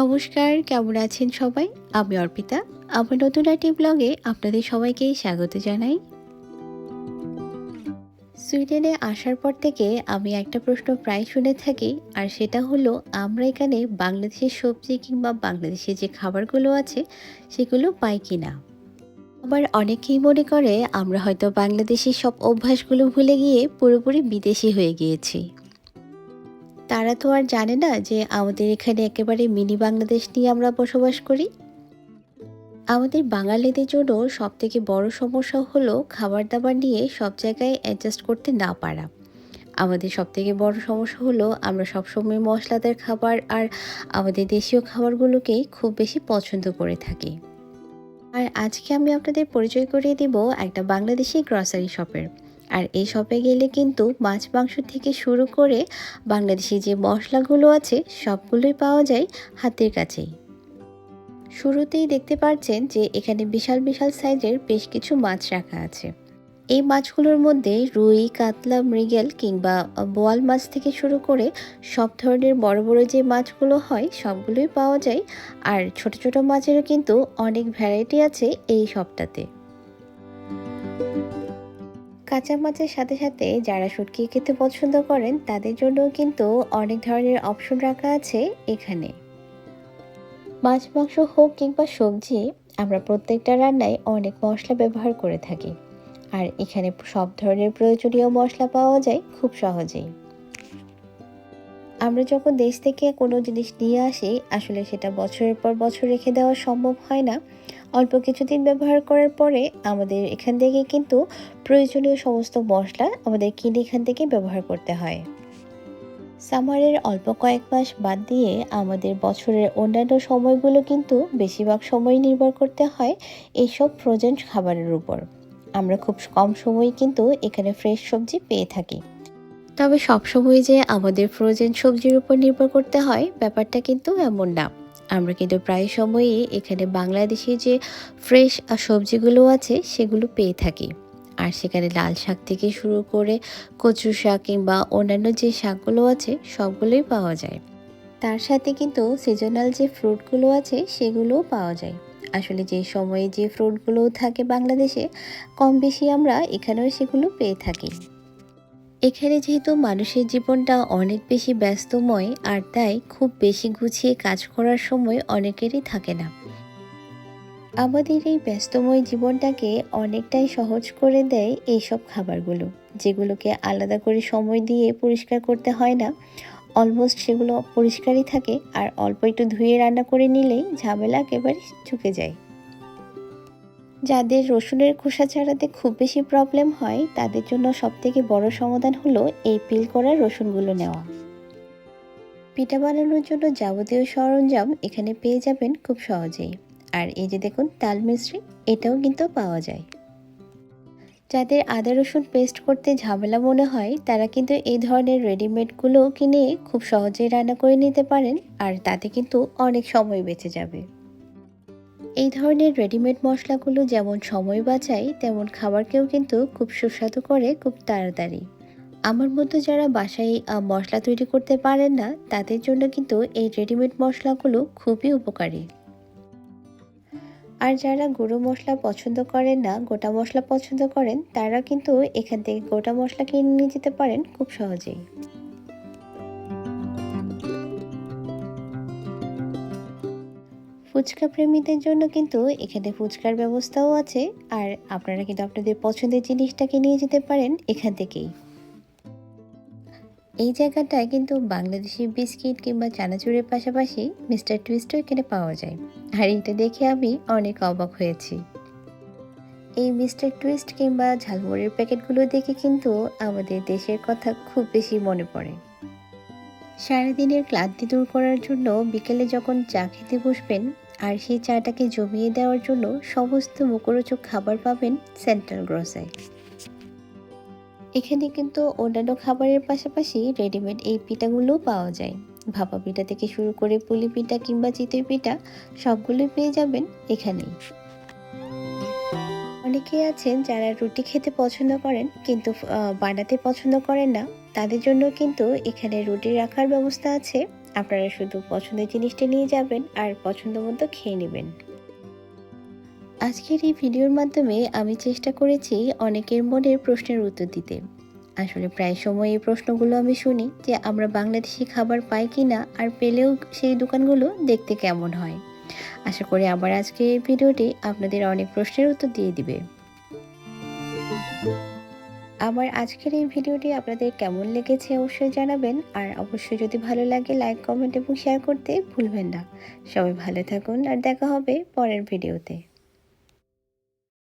নমস্কার, কেমন আছেন সবাই? আমি অর্পিতা। আমার নতুন একটি ব্লগে আপনাদের সবাইকে স্বাগত জানাই। সুইডেনে আসার পর থেকে আমি একটা প্রশ্ন প্রায় শুনে থাকি, আর সেটা হলো, আমরা এখানে বাংলাদেশের সবজি কিংবা বাংলাদেশে যে খাবারগুলো আছে, সেগুলো পাই কি না আবার অনেকেই মনে করে, আমরা হয়তো বাংলাদেশের সব অভ্যাসগুলো ভুলে গিয়ে পুরোপুরি বিদেশি হয়ে গিয়েছি। তারা তো আর জানে না যে আমাদের এখানে একেবারে মিনি বাংলাদেশ নিয়ে আমরা বসবাস করি। আমাদের বাঙালিদের জন্য সব থেকে বড় সমস্যা হলো খাবার দাবার নিয়ে সব জায়গায় অ্যাডজাস্ট করতে না পারা। আমাদের সব থেকে বড় সমস্যা হলো আমরা সবসময় মশলাদার খাবার আর আমাদের দেশীয় খাবারগুলোকেই খুব বেশি পছন্দ করে থাকি। আর আজকে আমি আপনাদের পরিচয় করিয়ে দিব একটা বাংলাদেশি গ্রসারি শপের আর এই শপে গেলে কিন্তু মাছ মাংস থেকে শুরু করে বাংলাদেশি যে মশলাগুলো আছে সবগুলোই পাওয়া যায় হাতের কাছেই। শুরুতেই দেখতে পাচ্ছেন যে এখানে বিশাল বিশাল সাইজের বেশ কিছু মাছ রাখা আছে। এই মাছগুলোর মধ্যে রুই, কাতলা, মৃগেল কিংবা বোয়াল মাছ থেকে শুরু করে সব ধরনের বড় বড় যে মাছগুলো হয় সবগুলোই পাওয়া যায়। আর ছোট ছোট মাছেরও কিন্তু অনেক ভ্যারাইটি আছে এই শপটাতে। কাঁচা মাছের সাথে সাথে যারা শুটকি খেতে পছন্দ করেন, তাদের জন্য কিন্তু অনেক ধরনের অপশন রাখা আছে এখানে। মাছ, মাংস হোক কিংবা সবজি, আমরা প্রত্যেকটা রান্নায় অনেক মশলা ব্যবহার করে থাকি। আর এখানে সব ধরনের প্রয়োজনীয় মশলা পাওয়া যায় খুব সহজেই। আমরা যখন দেশ থেকে কোনো জিনিস নিয়ে আসি, আসলে সেটা বছরের পর বছর রেখে দেওয়া সম্ভব হয় না। অল্প কিছুদিন ব্যবহার করার পরে আমাদের এখান থেকে কিন্তু প্রয়োজনীয় সমস্ত মশলা আমাদের কিনে এখান থেকে ব্যবহার করতে হয়। সামারের অল্প কয়েক মাস বাদ দিয়ে আমাদের বছরের অন্যান্য সময়গুলো কিন্তু বেশিরভাগ সময় নির্ভর করতে হয় এইসব ফ্রোজেন খাবারের উপর। আমরা খুব কম সময় কিন্তু এখানে ফ্রেশ সবজি পেয়ে থাকি। তবে সবসময় যে আমাদের ফ্রোজেন সবজির উপর নির্ভর করতে হয়, ব্যাপারটা কিন্তু এমন না। আমরা কিন্তু প্রায় সময়ই এখানে বাংলাদেশে যে ফ্রেশ সবজিগুলো আছে, সেগুলো পেয়ে থাকি। আর সেখানে লাল শাক থেকে শুরু করে কচু শাক কিংবা অন্যান্য যে শাকগুলো আছে, সবগুলোই পাওয়া যায়। তার সাথে কিন্তু সিজনাল যে ফ্রুটগুলো আছে, সেগুলোও পাওয়া যায়। আসলে যে সময়ে যে ফ্রুটগুলো থাকে বাংলাদেশে কম বেশি আমরা এখানেও সেগুলো পেয়ে থাকি। এখানে যেহেতু মানুষের জীবনটা অনেক বেশি ব্যস্তময় আর তাই খুব বেশি গুছিয়ে কাজ করার সময় অনেকেরই থাকে না। আমাদের এই ব্যস্তময় জীবনটাকে অনেকটাই সহজ করে দেয় এইসব খাবারগুলো, যেগুলোকে আলাদা করে সময় দিয়ে পরিষ্কার করতে হয় না। অলমোস্ট সেগুলো পরিষ্কারই থাকে আর অল্প একটু ধুয়ে রান্না করে নিলেই ঝামেলা একেবারে চুকে যায়। যাদের রসুনের খোসা ছাড়াতে খুব বেশি প্রবলেম হয়, তাদের জন্য সবথেকে বড় সমাধান হলো এই পিল করা রসুনগুলো নেওয়া। পিঠা বানানোর জন্য যাবতীয় সরঞ্জাম এখানে পেয়ে যাবেন খুব সহজেই। আর এই যে দেখুন, তাল মিশ্রি, এটাও কিন্তু পাওয়া যায়। যাদের আদা রসুন পেস্ট করতে ঝামেলা মনে হয়, তারা কিন্তু এই ধরনের রেডিমেডগুলো কিনে খুব সহজেই রান্না করে নিতে পারেন, আর তাতে কিন্তু অনেক সময় বেঁচে যাবে। এই ধরনের রেডিমেড মশলাগুলো যেমন সময় বাঁচায়, তেমন খাবারকেও কিন্তু খুব সুস্বাদু করে, খুব তাড়াতাড়ি। আমার মতো যারা বাসায় মশলা তৈরি করতে পারেন না, তাদের জন্য কিন্তু এই রেডিমেড মশলাগুলো খুবই উপকারী। আর যারা গুঁড়ো মশলা পছন্দ করেন না, গোটা মশলা পছন্দ করেন, তারা কিন্তু এখান থেকে গোটা মশলা কিনে নিয়ে যেতে পারেন খুব সহজেই। ফুচকা প্রেমীদের জন্য কিন্তু এখানে ফুচকার ব্যবস্থাও আছে, আর আপনারা কিন্তু আপনাদের পছন্দের জিনিসটাকে নিয়ে যেতে পারেন এখান থেকেই। এই জায়গাটায় কিন্তু বাংলাদেশি বিস্কিট কিংবা চানাচুরের পাশাপাশি মিস্টার টুইস্টও এখানে পাওয়া যায়। আর এটা দেখে আমি অনেক অবাক হয়েছি। এই মিস্টার টুইস্ট কিংবা ঝালমুড়ির প্যাকেটগুলো দেখে কিন্তু আমাদের দেশের কথা খুব বেশি মনে পড়ে। সারাদিনের ক্লান্তি দূর করার জন্য বিকেলে যখন চা খেতে বসবেন আর সেই চাটাকে জমিয়ে দেওয়ার জন্য সমস্ত মুখরোচক খাবার পাবেন সেন্ট্রাল গ্রসায় এখানে কিন্তু অন্যান্য খাবারের পাশাপাশি রেডিমেড এই পিঠাগুলোও পাওয়া যায়। ভাপা পিঠা থেকে শুরু করে পুলি পিঠা কিংবা চিতই পিঠা সবগুলোই পেয়ে যাবেন এখানেই। অনেকেই আছেন যারা রুটি খেতে পছন্দ করেন কিন্তু বানাতে পছন্দ করেন না। তাদের জন্য কিন্তু এখানে রুটি রাখার ব্যবস্থা আছে। আপনারা শুধু পছন্দের জিনিসটা নিয়ে যাবেন আর পছন্দ মতো খেয়ে নেবেন। আজকের এই ভিডিওর মাধ্যমে আমি চেষ্টা করেছি অনেকের মনের প্রশ্নের উত্তর দিতে। আসলে প্রায় সময় এই প্রশ্নগুলো আমি শুনি যে আমরা বাংলাদেশি খাবার পাই কি না আর পেলেও সেই দোকানগুলো দেখতে কেমন হয়। আশা করি আবার আজকের এই ভিডিওটি আপনাদের অনেক প্রশ্নের উত্তর দিয়ে দিবে। আমার আজকের এই ভিডিওটি আপনাদের কেমন লেগেছে অবশ্যই জানাবেন। আর অবশ্যই যদি ভালো লাগে, লাইক, কমেন্ট এবং শেয়ার করতে ভুলবেন না। সবাই ভালো থাকুন, আর দেখা হবে পরের ভিডিওতে।